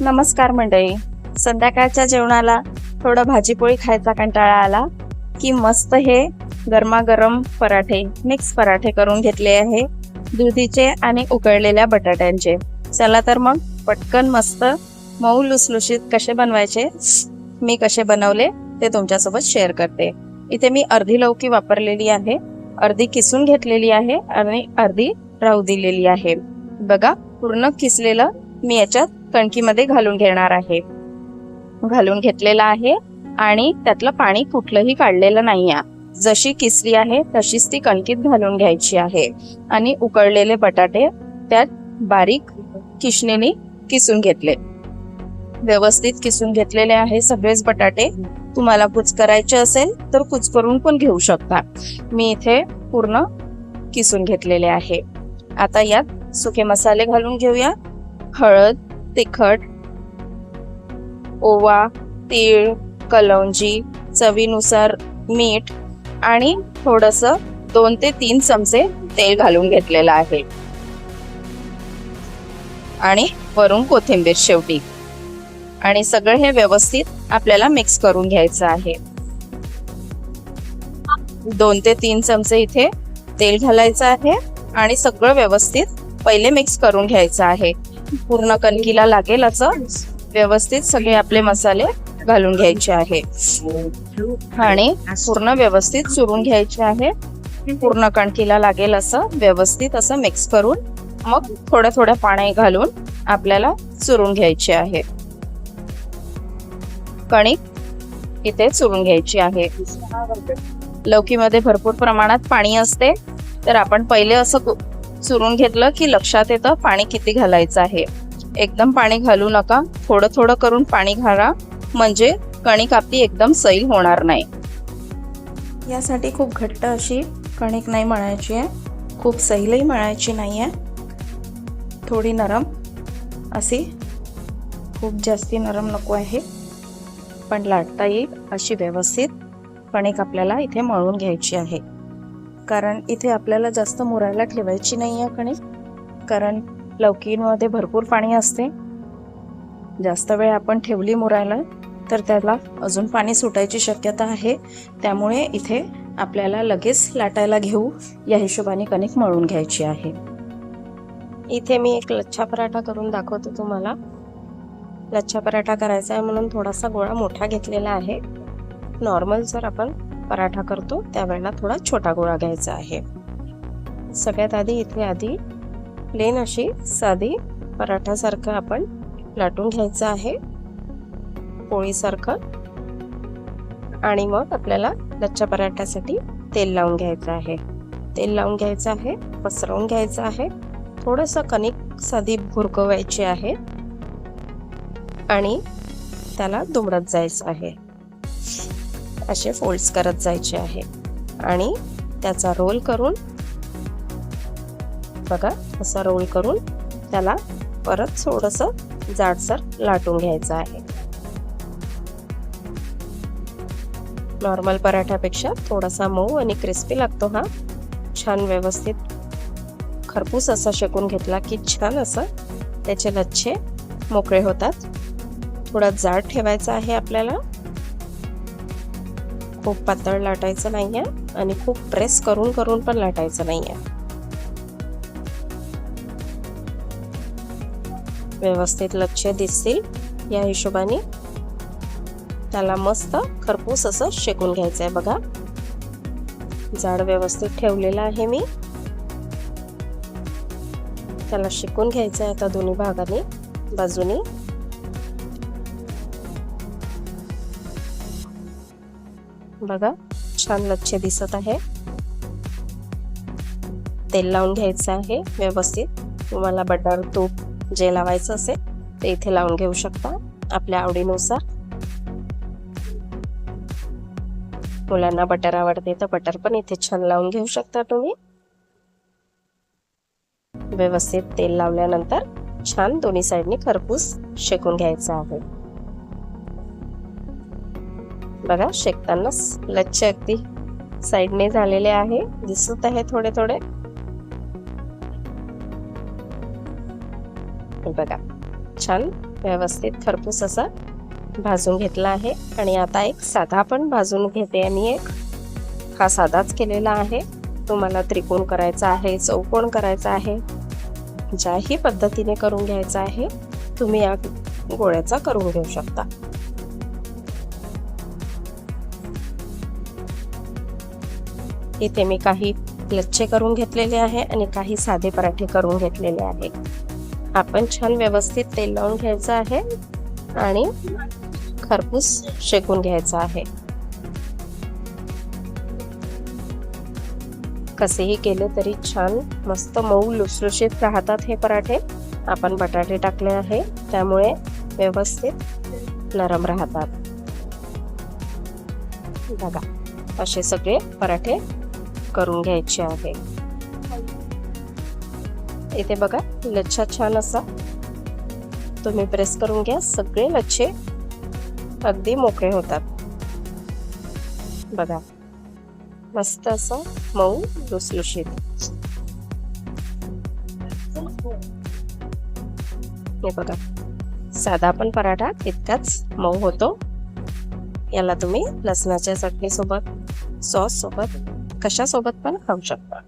नमस्कार मंडळी. संध्याकाळच्या जेवणाला थोडं भाजीपोळी खायचा कंटाळा आला की मस्त हे गरमागरम पराठे मिक्स पराठे करून घेतले आहे. दुधीचे आणि उकळलेल्या बटाट्यांचे. चला तर मग पटकन मस्त मऊ लुसलुशीत कसे बनवायचे मी कसे बनवले ते तुमच्यासोबत शेअर करते. इथे मी अर्धी लौकी वापरलेली आहे अर्धी किसून घेतलेली आहे आणि अर्धी राहू दिलेली आहे. बघा पूर्ण किसलेलं मी याच्यात कणकीमध्ये घालून घेणार आहे. घालून घेतलेलं आहे आणि त्यातलं पाणी कुठलंही काढलेलं नाही आहे. जशी किसली आहे तशीच ती कणकीत घालून घ्यायची आहे. आणि उकळलेले बटाटे त्यात बारीक किशणीने किसून घेतले. व्यवस्थित किसून घेतलेले आहे सगळेच बटाटे. तुम्हाला कुच करायचे असेल तर कुच करून पण घेऊ शकता. मी इथे पूर्ण किसून घेतलेले आहे. आता यात सुके मसाले घालून घेऊया. हळद तिखट ओवा तीळ कलौंजी चवीनुसार मीठ आणि थोडस दोन ते तीन चमचे तेल घालून घेतलेलं आहे. आणि वरून कोथिंबीर शेवटी. आणि सगळं हे व्यवस्थित आपल्याला मिक्स करून घ्यायचं आहे. दोन ते तीन चमचे इथे तेल घालायचं आहे आणि सगळं व्यवस्थित पहिले मिक्स करून घ्यायचं आहे. पूर्ण कणकीला लागेल असं. व्यवस्थित सगळे आपले मसाले घालून घ्यायचे आहे. आणि पूर्ण व्यवस्थित चुरून घ्यायचे आहे. पूर्ण कणकीला लागेल असं व्यवस्थित असं मिक्स करून मग थोड्या थोड्या पाणी घालून आपल्याला चुरून घ्यायचे आहे. कणिक इथे चुरून घ्यायची आहे. लौकीमध्ये भरपूर प्रमाणात पाणी असते. तर आपण पहिले असं चुरून घेतलं की लक्षात येतं पाणी किती घालायचं आहे. एकदम पाणी घालू नका. थोडं थोडं करून पाणी घाला. म्हणजे कणिक आपली एकदम सैल होणार नाही. यासाठी खूप घट्ट अशी कणिक नाही मळायची आहे. खूप सैलही मळायची नाही आहे. थोडी नरम. अशी खूप जास्ती नरम नको आहे. पण लाटता येईल अशी व्यवस्थित कणिक आपल्याला इथे मळून घ्यायची आहे. कारण इथे आपल्याला जास्त मुरायला ठेवायची नाही आहे कणिक. कारण लौकीमध्ये भरपूर पाणी असते. जास्त वेळ आपण ठेवली मुरायला तर त्याला अजून पाणी सुटायची शक्यता आहे. त्यामुळे इथे आपल्याला लगेच लाटायला घेऊ या हिशोबाने कणिक मळून घ्यायची आहे. इथे मी एक लच्छा पराठा करून दाखवते तुम्हाला. लच्छा पराठा करायचा आहे म्हणून थोडासा गोळा मोठा घेतलेला आहे. नॉर्मल जर आपण पराठा करतो. त्यावेळेला थोडा छोटा गोळा घ्यायचा आहे. सगळ्यात आधी इथे आधी प्लेन अशी साधी पराठासारखं आपण लाटून घ्यायचं आहे. पोळीसारखं. आणि मग आपल्याला लच्छा पराठ्यासाठी तेल लावून घ्यायचं आहे. तेल लावून घ्यायचं आहे पसरवून घ्यायचं आहे. थोडंसं कणिक साधी भुरकवायची आहे. आणि त्याला दुमडत जायचं आहे. असे फोल्ड्स करत जायचे आहे. आणि त्याचा रोल करून बघा असा रोल करून त्याला परत थोडंसं जाडसर लाटून घ्यायचं आहे. नॉर्मल पराठ्यापेक्षा थोडासा मऊ आणि क्रिस्पी लागतो हा. छान व्यवस्थित खरपूस असा शेकून घेतला की छान असं त्याचे लच्छे मोकळे होतात. थोडा जाड ठेवायचा आहे आपल्याला. खूप पातळ लाटायचं नाही आहे आणि खूप प्रेस करून करून पण लाटायचं नाही आहे व्यवस्थित लक्ष दिसतील या हिशोबाने. त्याला मस्त खरपूस असं शेकून घ्यायचं आहे बघा. जाड व्यवस्थित ठेवलेलं आहे मी. त्याला शिकून घ्यायचं आहे आता दोन्ही भागाने बाजूनी. बघा छान लक्ष दिसत आहे. तेल लावून घ्यायचं आहे व्यवस्थित. तुम्हाला बटर तूप जे लावायचं असेल ते इथे लावून घेऊ शकता आपल्या आवडीनुसार. मुलांना बटर आवडते तर बटर पण इथे छान लावून घेऊ शकता तुम्ही. व्यवस्थित तेल लावल्यानंतर छान दोन्ही साईडनी खरपूस शेकून घ्यायचं आहे. बघा शेकतानाच लच्छ अगदी साईडने झालेले आहे. दिसत आहे थोडे थोडे. बघा छान व्यवस्थित खरपूस असा भाजून घेतला आहे. आणि आता एक साधा पण भाजून घेते आणि एक हा साधाच केलेला आहे. तुम्हाला त्रिकोण करायचा आहे चौकोन करायचा आहे. ज्याही पद्धतीने करून घ्यायचा आहे तुम्ही या गोळ्याचा करून घेऊ शकता. इथे मी काही लच्छे करून घेतलेले आहे आणि काही साधे पराठे करून घेतलेले आहे. आपण छान व्यवस्थित तेल लावून घ्यायचं आहे आणि खरपूस शेकून घ्यायचं आहे. कसेही केले तरी छान मस्त मऊ लुसलुशीत राहतात हे पराठे. आपण बटाटे टाकले आहे त्यामुळे व्यवस्थित नरम राहतात. बघा असे सगळे पराठे करून घ्यायचे आहे. इथे बघा लच्छा छान असा. तुम्ही प्रेस करून घ्या सगळे लच्छे अगदी मोकळे होतात. बघा मस्त असा मऊ लुसलुशीत. हे बघा साधा पण पराठा तितकाच मऊ होतो. याला तुम्ही लसणाच्या चटणी सोबत सॉस सोबत कशा सोबत पण खाऊ शकता.